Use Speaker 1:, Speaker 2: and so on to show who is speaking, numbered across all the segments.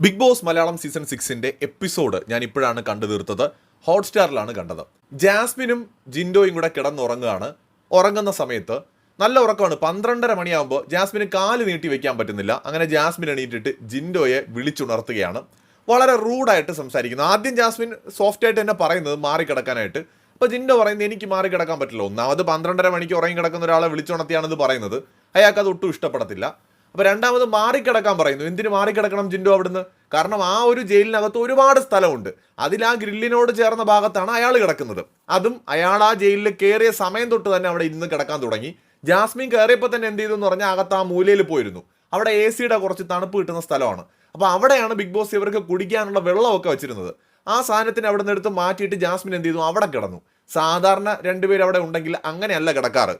Speaker 1: Big Boss Malayalam season സിക്സിന്റെ episode ഞാൻ ഇപ്പോഴാണ് കണ്ടു തീർത്തത്. ഹോട്ട്സ്റ്റാറിലാണ് കണ്ടത്. ജാസ്മിനും ജിൻഡോയും കൂടെ കിടന്നുറങ്ങുകയാണ്. ഉറങ്ങുന്ന സമയത്ത് നല്ല ഉറക്കമാണ്. പന്ത്രണ്ടര മണിയാകുമ്പോൾ ജാസ്മിന് കാൽ നീട്ടി വെക്കാൻ പറ്റുന്നില്ല. അങ്ങനെ ജാസ്മിൻ എണീറ്റിട്ട് ജിൻഡോയെ വിളിച്ചുണർത്തുകയാണ്. വളരെ റൂഡായിട്ട് സംസാരിക്കുന്നു. ആദ്യം ജാസ്മിൻ സോഫ്റ്റ് ആയിട്ട് തന്നെ പറയുന്നത് മാറിക്കിടക്കാനായിട്ട്. അപ്പോൾ ജിൻഡോ പറയുന്നത് എനിക്ക് മാറിക്കിടക്കാൻ പറ്റില്ല. ഒന്നാമത് പന്ത്രണ്ടര മണിക്ക് ഉറങ്ങി കിടക്കുന്ന ഒരാളെ വിളിച്ചുണർത്തിയാണിത് പറയുന്നത്. അയാൾക്ക് അത് ഒട്ടും ഇഷ്ടപ്പെടത്തില്ല. അപ്പൊ രണ്ടാമത് മാറിക്കിടക്കാൻ പറയുന്നു. എന്തിന് മാറിക്കിടക്കണം ജിൻഡോ അവിടുന്ന്? കാരണം ആ ഒരു ജയിലിനകത്ത് ഒരുപാട് സ്ഥലമുണ്ട്. അതിൽ ആ ഗ്രില്ലിനോട് ചേർന്ന ഭാഗത്താണ് അയാൾ കിടക്കുന്നത്. അതും അയാൾ ആ ജയിലിൽ കയറിയ സമയം തൊട്ട് തന്നെ അവിടെ ഇരുന്ന് കിടക്കാൻ തുടങ്ങി. ജാസ്മിൻ കയറിയപ്പോൾ തന്നെ എന്ത് ചെയ്തു എന്ന് പറഞ്ഞാൽ അകത്ത് ആ മൂലയിൽ പോയിരുന്നു. അവിടെ എ സിയുടെ കുറച്ച് തണുപ്പ് കിട്ടുന്ന സ്ഥലമാണ്. അപ്പോൾ അവിടെയാണ് ബിഗ് ബോസ് ഇവർക്ക് കുടിക്കാനുള്ള വെള്ളമൊക്കെ വെച്ചിരുന്നത്. ആ സാധനത്തിന് അവിടെ നിന്ന് എടുത്ത് മാറ്റിയിട്ട് ജാസ്മിൻ എന്ത് ചെയ്തു? അവിടെ കിടന്നു. സാധാരണ രണ്ടുപേരും അവിടെ ഉണ്ടെങ്കിൽ അങ്ങനെയല്ല കിടക്കാറ്.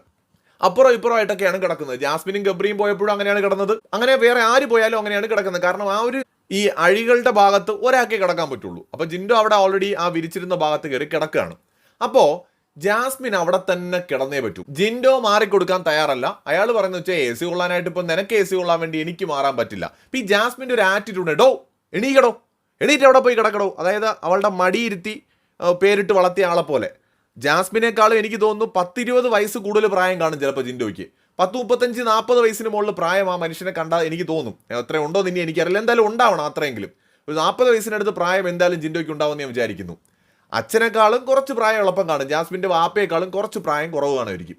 Speaker 1: അപ്പുറം ഇപ്പുറം ആയിട്ടൊക്കെയാണ് കിടക്കുന്നത്. ജാസ്മിനും ഗബ്രിയും പോയപ്പോഴും അങ്ങനെയാണ് കിടന്നത്. അങ്ങനെ വേറെ ആര് പോയാലും അങ്ങനെയാണ് കിടക്കുന്നത്. കാരണം ആ ഒരു ഈ അഴികളുടെ ഭാഗത്ത് ഒരാൾക്കേ കിടക്കാൻ പറ്റുള്ളൂ. അപ്പൊ ജിൻഡോ അവിടെ ഓൾറെഡി ആ വിരിച്ചിരുന്ന ഭാഗത്ത് കയറി കിടക്കുകയാണ്. അപ്പോ ജാസ്മിൻ അവിടെ തന്നെ കിടന്നേ പറ്റൂ. ജിൻഡോ മാറിക്കൊടുക്കാൻ തയ്യാറല്ല. അയാൾ പറയുന്നത് വെച്ചാൽ എ സി കൊള്ളാനായിട്ട് ഇപ്പൊ നിനക്ക് എ സി കൊള്ളാൻ വേണ്ടി എനിക്ക് മാറാൻ പറ്റില്ല. അപ്പൊ ഈ ജാസ്മിന്റെ ഒരു ആറ്റിറ്റ്യൂഡ് ഡോ എണീക്കടോ. എണീറ്റ് അവിടെ പോയി കിടക്കടോ. അതായത് അവളുടെ മടിയിരുത്തി പേരിട്ട് വളർത്തിയ ആളെ പോലെ. ജാസ്മിനേക്കാളും എനിക്ക് തോന്നുന്നു പത്തിരുപത് വയസ്സ് കൂടുതൽ പ്രായം കാണും ചിലപ്പോൾ ജിൻഡോയ്ക്ക്. പത്ത് മുപ്പത്തഞ്ച് നാൽപ്പത് വയസ്സിന് മുകളിൽ പ്രായം ആ മനുഷ്യനെ കണ്ടാൽ എനിക്ക് തോന്നും. എത്ര ഉണ്ടോ എന്ന് ഇനി എനിക്കറിയില്ല. എന്തായാലും ഉണ്ടാവണം അത്രയെങ്കിലും. ഒരു നാൽപ്പത് വയസ്സിനടുത്ത് പ്രായം എന്തായാലും ജിൻഡോയ്ക്ക് ഉണ്ടാവുമെന്ന് ഞാൻ വിചാരിക്കുന്നു. അച്ഛനേക്കാളും കുറച്ച് പ്രായം എളുപ്പം കാണും. ജാസ്മിന്റെ വാപ്പയേക്കാളും കുറച്ച് പ്രായം കുറവ് കാണുമായിരിക്കും.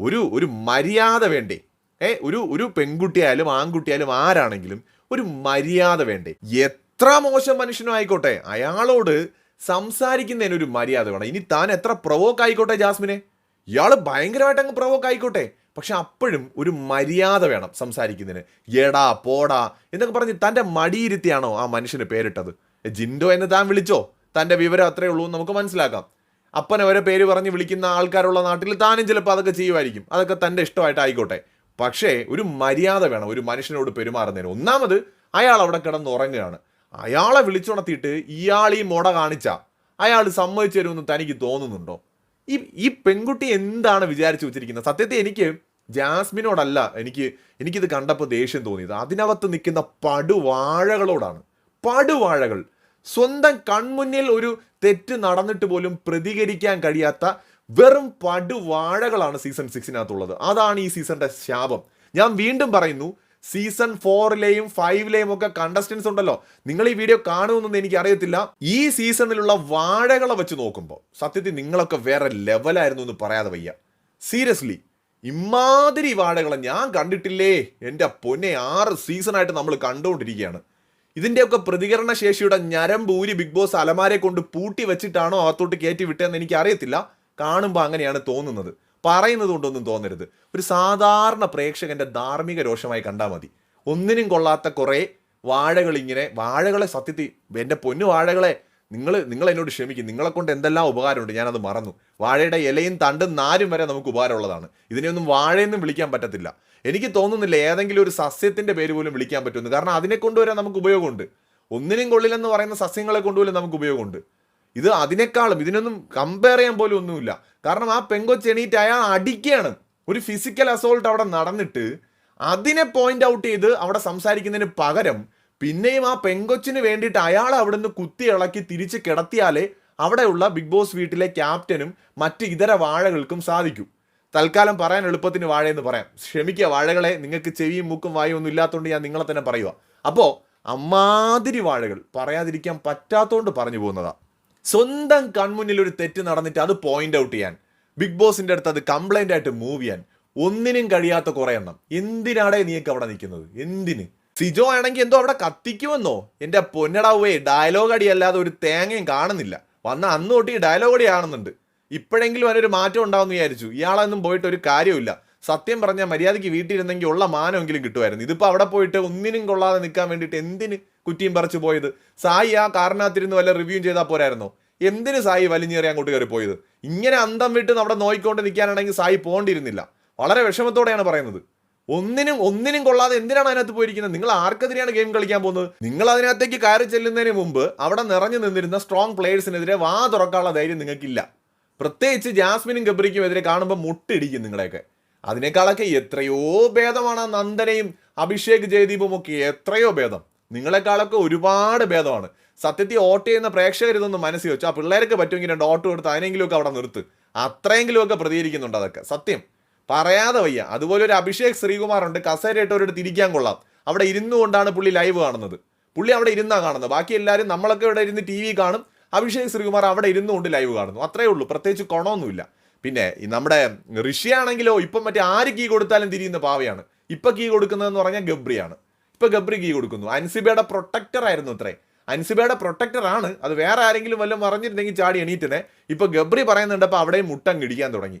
Speaker 1: ഒരു ഒരു മര്യാദ വേണ്ടേ? ഏ ഒരു ഒരു പെൺകുട്ടിയായാലും ആൺകുട്ടിയായാലും ആരാണെങ്കിലും ഒരു മര്യാദ വേണ്ടേ? എത്ര മോശം മനുഷ്യനും ആയിക്കോട്ടെ. അയാളോട് സംസാരിക്കുന്നതിന് ഒരു മര്യാദ വേണം. ഇനി താൻ എത്ര പ്രൊവോക്ക് ആയിക്കോട്ടെ ജാസ്മിനെ? ഇയാൾ ഭയങ്കരമായിട്ട് അങ്ങ് പ്രൊവോക്ക് ആയിക്കോട്ടെ. പക്ഷെ അപ്പോഴും ഒരു മര്യാദ വേണം സംസാരിക്കുന്നതിന്. എടാ പോടാ എന്നൊക്കെ പറഞ്ഞ് തന്റെ മടിയിരുത്തിയാണോ ആ മനുഷ്യന് പേരിട്ടത്? ജിൻഡോ എന്ന് താൻ വിളിച്ചോ? തന്റെ വിവരം അത്രേ ഉള്ളൂ നമുക്ക് മനസ്സിലാക്കാം. അപ്പനെ ഓരോ പേര് പറഞ്ഞ് വിളിക്കുന്ന ആൾക്കാരുള്ള നാട്ടിൽ താനും ചിലപ്പോൾ അതൊക്കെ ചെയ്യുമായിരിക്കും. അതൊക്കെ തന്റെ ഇഷ്ടമായിട്ട് ആയിക്കോട്ടെ പക്ഷേ ഒരു മര്യാദ വേണം ഒരു മനുഷ്യനോട് പെരുമാറുന്നതിന്. ഒന്നാമത് അയാൾ അവിടെ കിടന്ന് ഉറങ്ങുകയാണ്. അയാളെ വിളിച്ചുണർത്തിയിട്ട് ഇയാൾ ഈ മുട കാണിച്ച അയാൾ സമ്മതിച്ചു തരുമെന്ന് തനിക്ക് തോന്നുന്നുണ്ടോ? ഈ ഈ പെൺകുട്ടി എന്താണ് വിചാരിച്ചു വെച്ചിരിക്കുന്നത്? സത്യത്തെ എനിക്ക് ജാസ്മിനോടല്ല എനിക്ക് എനിക്കിത് കണ്ടപ്പോൾ ദേഷ്യം തോന്നിയത്. അതിനകത്ത് നിൽക്കുന്ന പടുവാഴകളോടാണ്. പടുവാഴകൾ. സ്വന്തം കൺമുന്നിൽ ഒരു തെറ്റ് നടന്നിട്ട് പോലും പ്രതികരിക്കാൻ കഴിയാത്ത വെറും പടുവാഴകളാണ് സീസൺ സിക്സിനകത്തുള്ളത്. അതാണ് ഈ സീസണിന്റെ ശാപം. ഞാൻ വീണ്ടും പറയുന്നു സീസൺ ഫോറിലെയും ഫൈവിലെയും ഒക്കെ കണ്ടസ്റ്റൻസ് ഉണ്ടല്ലോ. നിങ്ങൾ ഈ വീഡിയോ കാണുമെന്നൊന്നും എനിക്ക് അറിയത്തില്ല ഈ സീസണിലുള്ള വാഴകളെ വെച്ച് നോക്കുമ്പോൾ സത്യത്തിൽ നിങ്ങളൊക്കെ വേറെ ലെവലായിരുന്നു എന്ന് പറയാതെ വയ്യ. സീരിയസ്ലി ഇമാതിരി വാഴകളെ ഞാൻ കണ്ടിട്ടില്ലേ? എന്റെ പൊന്നെ ആറ് സീസണായിട്ട് നമ്മൾ കണ്ടുകൊണ്ടിരിക്കുകയാണ്. ഇതിന്റെയൊക്കെ പ്രതികരണ ശേഷിയുടെ ഞരമ്പൂരി ബിഗ് ബോസ് അലമാരെ കൊണ്ട് പൂട്ടി വെച്ചിട്ടാണോ അകത്തോട്ട് കയറ്റി വിട്ടതെന്ന് എനിക്ക് അറിയത്തില്ല കാണുമ്പോൾ അങ്ങനെയാണ് തോന്നുന്നത്. പറയുന്നത് കൊണ്ടൊന്നും തോന്നരുത്. ഒരു സാധാരണ പ്രേക്ഷകന്റെ ധാർമ്മിക രോഷമായി കണ്ടാൽ മതി. ഒന്നിനും കൊള്ളാത്ത കുറേ വാഴകൾ ഇങ്ങനെ വാഴകളെ സത്യത്തിൽ എന്റെ പൊന്നു വാഴകളെ നിങ്ങൾ നിങ്ങൾ എന്നോട് ക്ഷമിക്കും നിങ്ങളെ കൊണ്ട് എന്തെല്ലാം ഉപകാരമുണ്ട് ഞാനത് മറന്നു. വാഴയുടെ ഇലയും തണ്ടും നാരും വരെ നമുക്ക് ഉപകാരമുള്ളതാണ്. ഇതിനെയൊന്നും വാഴയെന്നും വിളിക്കാൻ പറ്റത്തില്ല. എനിക്ക് തോന്നുന്നില്ല ഏതെങ്കിലും ഒരു സസ്യത്തിന്റെ പേര് പോലും വിളിക്കാൻ പറ്റുമെന്ന്. കാരണം അതിനെ കൊണ്ടുവരാൻ നമുക്ക് ഉപയോഗമുണ്ട്. ഒന്നിനും കൊള്ളില്ലെന്ന് പറയുന്ന സസ്യങ്ങളെ കൊണ്ടുപോലും നമുക്ക് ഉപയോഗമുണ്ട്. ഇത് അതിനേക്കാളും ഇതിനൊന്നും കമ്പയർ ചെയ്യാൻ പോലും ഒന്നുമില്ല. കാരണം ആ പെങ്കൊച്ച് എണീറ്റ് അയാൾ അടിക്കുകയാണ്. ഒരു ഫിസിക്കൽ അസോൾട്ട് അവിടെ നടന്നിട്ട് അതിനെ പോയിന്റ് ഔട്ട് ചെയ്ത് അവിടെ സംസാരിക്കുന്നതിന് പകരം പിന്നെയും ആ പെങ്കൊച്ചിന് വേണ്ടിയിട്ട് അയാൾ അവിടെ നിന്ന് കുത്തി ഇളക്കി തിരിച്ച് കിടത്തിയാലേ അവിടെയുള്ള ബിഗ് ബോസ് വീട്ടിലെ ക്യാപ്റ്റനും മറ്റ് ഇതര വാഴകൾക്കും സാധിക്കും. തൽക്കാലം പറയാൻ എളുപ്പത്തിന് വാഴയെന്ന് പറയാം. ക്ഷമിക്കുക വാഴകളെ നിങ്ങൾക്ക് ചെവിയും മൂക്കും വായും ഒന്നും ഇല്ലാത്തതുകൊണ്ട് ഞാൻ നിങ്ങളെ തന്നെ പറയുക അപ്പോൾ അമ്മാതിരി വാഴകൾ പറയാതിരിക്കാൻ പറ്റാത്തതുകൊണ്ട് പറഞ്ഞു പോകുന്നതാ. സ്വന്തം കൺമുന്നിൽ ഒരു തെറ്റ് നടന്നിട്ട് അത് പോയിന്റ് ഔട്ട് ചെയ്യാൻ. ബിഗ് ബോസിന്റെ അടുത്ത് അത് കംപ്ലൈന്റ് ആയിട്ട് മൂവ് ചെയ്യാൻ. ഒന്നിനും കഴിയാത്ത കുറെ എണ്ണം. എന്തിനാടേ നീയൊക്കെ അവിടെ നിൽക്കുന്നത്? എന്തിന്? സിജോ ആണെങ്കിൽ എന്തോ അവിടെ കത്തിക്കുമെന്നോ? എന്റെ പൊന്നടാവേ ഡയലോഗ് അടി അല്ലാതെ ഒരു തേങ്ങയും കാണുന്നില്ല. വന്ന അന്ന് തൊട്ട് ഈ ഡയലോഗ് അടി കാണുന്നുണ്ട്. ഇപ്പോഴെങ്കിലും അതിനൊരു മാറ്റം ഉണ്ടാവുമെന്ന് വിചാരിച്ചു. ഇയാളൊന്നും പോയിട്ട് ഒരു കാര്യമില്ല സത്യം പറഞ്ഞാൽ മര്യാദയ്ക്ക് വീട്ടിലിരുന്നെങ്കിൽ ഉള്ള മാനമെങ്കിലും കിട്ടുമായിരുന്നു. ഇതിപ്പോൾ അവിടെ പോയിട്ട് ഒന്നിനും കൊള്ളാതെ നിൽക്കാൻ വേണ്ടിയിട്ട് എന്തിന് കുറ്റിയും പറിച്ചു പോയത്? സായി ആ കാരണത്തിരുന്ന് വല്ല റിവ്യൂ ചെയ്താൽ പോരായിരുന്നോ? എന്തിന് സായി വലിഞ്ഞേറി അങ്ങോട്ട് കയറി പോയത് ഇങ്ങനെ അന്തം വിട്ട് നമ്മുടെ നോയിക്കൊണ്ട് നിൽക്കാനാണെങ്കിൽ സായി പോകേണ്ടിയിരുന്നില്ല വളരെ വിഷമത്തോടെയാണ് പറയുന്നത്. ഒന്നിനും ഒന്നിനും കൊള്ളാതെ എന്തിനാണ് അതിനകത്ത് പോയിരിക്കുന്നത്? നിങ്ങൾ ആർക്കെതിരെയാണ് ഗെയിം കളിക്കാൻ പോകുന്നത്? നിങ്ങൾ അതിനകത്തേക്ക് കയറി ചെല്ലുന്നതിന് മുമ്പ് അവിടെ നിറഞ്ഞു നിന്നിരുന്ന സ്ട്രോങ് പ്ലേയേഴ്സിനെതിരെ വാ തുറക്കാനുള്ള ധൈര്യം നിങ്ങൾക്കില്ല. പ്രത്യേകിച്ച് ജാസ്മിനും ഗബ്രിക്കും എതിരെ കാണുമ്പോൾ മുട്ടിടിക്കും നിങ്ങളെയൊക്കെ. അതിനേക്കാളൊക്കെ എത്രയോ ഭേദമാണ് നന്ദനയും അഭിഷേക് ജയദീപും ഒക്കെ. എത്രയോ ഭേദം. നിങ്ങളെക്കാളൊക്കെ ഒരുപാട് ഭേദമാണ്. സത്യത്തിൽ ഓട്ട് ചെയ്യുന്ന പ്രേക്ഷകർ ഇതൊന്നും മനസ്സിൽ വെച്ചു ആ പിള്ളേർക്ക് പറ്റുമെങ്കിൽ രണ്ട് ഓട്ട് കൊടുത്ത് അതിനെങ്കിലുമൊക്കെ അവിടെ നിർത്ത്. അത്രയെങ്കിലുമൊക്കെ പ്രതികരിക്കുന്നുണ്ട് അതൊക്കെ. സത്യം. പറയാതെ വയ്യ. അതുപോലെ ഒരു അഭിഷേക് ശ്രീകുമാർ ഉണ്ട് കസേരയിട്ടവരോട് തിരിക്കാൻ കൊള്ളാം. അവിടെ ഇരുന്നു കൊണ്ടാണ് പുള്ളി ലൈവ് കാണുന്നത്. പുള്ളി അവിടെ ഇരുന്നാ കാണുന്നത്. ബാക്കി എല്ലാവരും നമ്മളൊക്കെ ഇവിടെ ഇരുന്ന് ടി വി കാണും. അഭിഷേക് ശ്രീകുമാർ അവിടെ ഇരുന്നുകൊണ്ട് ലൈവ് കാണുന്നു. അത്രേ ഉള്ളൂ. പ്രത്യേകിച്ച് കൊണമൊന്നുമില്ല. പിന്നെ നമ്മുടെ ഋഷിയാണെങ്കിലോ ഇപ്പം മറ്റേ ആര് കീ കൊടുത്താലും തിരിയുന്ന പാവയാണ്. ഇപ്പം കീ കൊടുക്കുന്നതെന്ന് പറഞ്ഞാൽ ഗബ്രിയാണ്. ഇപ്പൊ ഗബ്രി കീ കൊടുക്കുന്നു. അൻസിബയുടെ പ്രൊട്ടക്ടർ ആയിരുന്നു അത്രേ. അൻസിബയുടെ പ്രൊട്ടക്ടർ ആണ്. അത് വേറെ ആരെങ്കിലും വല്ലതും പറഞ്ഞിരുന്നെങ്കിൽ ചാടി എണീറ്റനെ. ഇപ്പൊ ഗബ്രി പറയുന്നുണ്ട് അപ്പൊ അവിടെയും മുട്ടം കിടിക്കാൻ തുടങ്ങി.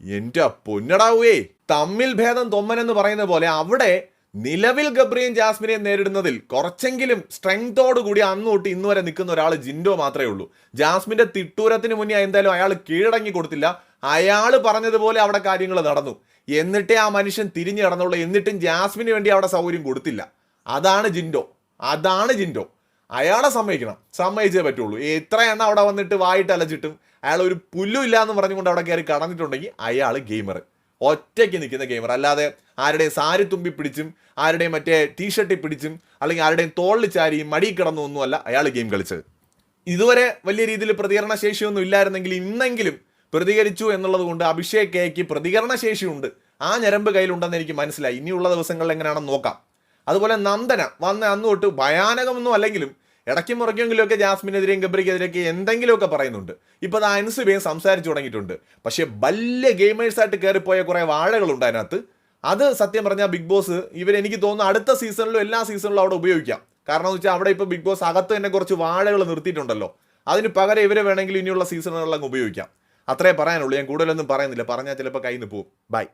Speaker 1: എന്റെ പൊന്നടാവേ തമ്മിൽ ഭേദം തൊമ്മൻ എന്ന് പറയുന്ന പോലെ അവിടെ നിലവിൽ ഗബ്രിയും ജാസ്മിനെയും നേരിടുന്നതിൽ കുറച്ചെങ്കിലും സ്ട്രെങ്തോട് കൂടി അന്ന് തൊട്ട് ഇന്ന് വരെ നിൽക്കുന്ന ഒരാൾ ജിൻഡോ മാത്രമേ ഉള്ളൂ. ജാസ്മിന്റെ തിട്ടൂരത്തിന് മുന്നേ എന്തായാലും അയാൾ കീഴടങ്ങി കൊടുത്തില്ല. അയാൾ പറഞ്ഞതുപോലെ അവിടെ കാര്യങ്ങൾ നടന്നു. എന്നിട്ടേ ആ മനുഷ്യൻ തിരിഞ്ഞു കടന്നുള്ളൂ. എന്നിട്ടും ജാസ്മിന് വേണ്ടി അവിടെ സൗകര്യം കൊടുത്തില്ല. അതാണ് ജിൻഡോ. അതാണ് ജിൻഡോ. അയാളെ സമ്മതിക്കണം. സമ്മതിച്ചേ പറ്റുള്ളൂ. എത്ര എണ്ണം അവിടെ വന്നിട്ട് വായിട്ട് അലച്ചിട്ടും അയാൾ ഒരു പുല്ലും ഇല്ല എന്ന് പറഞ്ഞുകൊണ്ട് അവിടെ കയറി കടന്നിട്ടുണ്ടെങ്കിൽ അയാൾ ഗെയിമർ ഒറ്റയ്ക്ക് നിൽക്കുന്ന ഗെയിമർ അല്ലാതെ ആരുടെയും സാരി തുമ്പി പിടിച്ചും ആരുടെയും മറ്റേ ടീഷർട്ടിൽ പിടിച്ചും അല്ലെങ്കിൽ ആരുടെയും തോളിൽ ചാരി മടി കിടന്നൊന്നുമല്ല അയാൾ ഗെയിം കളിച്ചത്. ഇതുവരെ വലിയ രീതിയിൽ പ്രതികരണ ശേഷിയൊന്നും ഇല്ലായിരുന്നെങ്കിൽ ഇന്നെങ്കിലും പ്രതികരിച്ചു എന്നുള്ളത് കൊണ്ട് അഭിഷേക് കെയ്ക്ക് പ്രതികരണ ശേഷിയുണ്ട് ആ ഞരമ്പ് കയ്യിലുണ്ടെന്ന് എനിക്ക് മനസ്സിലായി. ഇനിയുള്ള ദിവസങ്ങളിൽ എങ്ങനെയാണെന്ന് നോക്കാം. അതുപോലെ നന്ദന. വന്ന അന്ന് തൊട്ട് ഭയാനകമൊന്നും അല്ലെങ്കിലും ഇടയ്ക്കും മുറയ്ക്കെങ്കിലുമൊക്കെ ജാസ്മിനെതിരെയും ഗബ്രിക്കെതിരെയൊക്കെ എന്തെങ്കിലുമൊക്കെ പറയുന്നുണ്ട്. ഇപ്പോൾ അത് അൻസുബയും സംസാരിച്ചു തുടങ്ങിയിട്ടുണ്ട്. പക്ഷേ വലിയ ഗെയിമേഴ്സായിട്ട് കയറിപ്പോയ കുറേ വാഴകളുണ്ട് അതിനകത്ത്. അത് സത്യം പറഞ്ഞാൽ ബിഗ് ബോസ് ഇവർ എനിക്ക് തോന്നുന്നു അടുത്ത സീസണിലും എല്ലാ സീസണിലും അവിടെ ഉപയോഗിക്കാം. കാരണം എന്ന് വെച്ചാൽ അവിടെ ഇപ്പോൾ ബിഗ് ബോസ് അകത്ത് തന്നെ കുറച്ച് വാഴകൾ നിർത്തിയിട്ടുണ്ടല്ലോ. അതിന് പകരം ഇവരെ വേണമെങ്കിൽ ഇനിയുള്ള സീസണുകളിൽ അങ്ങ് ഉപയോഗിക്കാം. അത്രേ പറയാനുള്ളൂ. ഞാൻ കൂടുതലൊന്നും പറയുന്നില്ല. പറഞ്ഞാൽ ചിലപ്പോൾ കയ്യിൽ നിന്ന് പോവും. ബൈ.